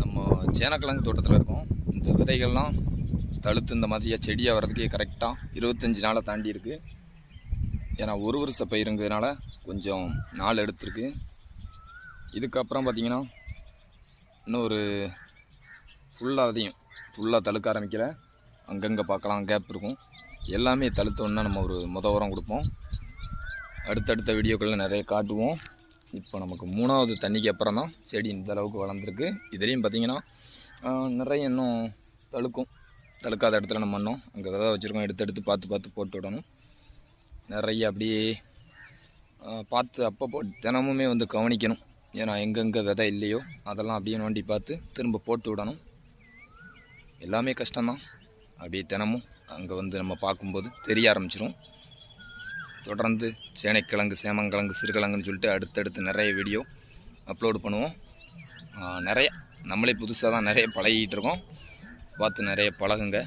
நம்ம சேனக்கிழங்கு தோட்டத்தில் இருக்கோம். இந்த விதைகள்லாம் தழுத்து இந்த மாதிரியாக செடியாக வர்றதுக்கே கரெக்டாக இருபத்தஞ்சி நாளை தாண்டி இருக்குது ஏன்னா ஒரு வருஷ பயிருங்கிறதுனால கொஞ்சம் நாள் எடுத்திருக்கு. இதுக்கப்புறம் பார்த்திங்கன்னா இன்னொரு ஃபுல்லாக அதையும் ஃபுல்லாக தழுக்க ஆரம்பிக்கல. அங்கங்கே பார்க்கலாம் கேப் இருக்கும். எல்லாமே தழுத்தோன்னா நம்ம ஒரு முத உரம் கொடுப்போம். அடுத்தடுத்த வீடியோக்களில் நிறைய காட்டுவோம். இப்போ நமக்கு மூணாவது தண்ணிக்கு அப்புறம் தான் செடி இந்த அளவுக்கு வளர்ந்துருக்கு. இதுலேயும் பார்த்தீங்கன்னா நிறைய இன்னும் தழுக்கும். தழுக்காத இடத்துல நம்ம மண்ணோம் அங்கே விதை வச்சுருக்கோம். எடுத்து எடுத்து பார்த்து பார்த்து போட்டு விடணும். நிறைய அப்படியே பார்த்து அப்பப்போ தினமுமே வந்து கவனிக்கணும். ஏன்னா எங்கெங்கே விதை இல்லையோ அதெல்லாம் அப்படியே நோண்டி பார்த்து திரும்ப போட்டு விடணும். எல்லாமே கஷ்டம்தான். அப்படியே தினமும் அங்கே வந்து நம்ம பார்க்கும்போது தெரிய ஆரம்பிச்சிடும் தொடர்ந்து சேனைக்கிழங்கு சேமங்கிழங்கு சிறுகிழங்குன்னு சொல்லிட்டு அடுத்தடுத்து நிறைய வீடியோ அப்லோடு பண்ணுவோம். நிறைய நம்மளே புதுசாக தான் நிறைய பழகிட்டு இருக்கோம். பார்த்து நிறைய பழகுங்க.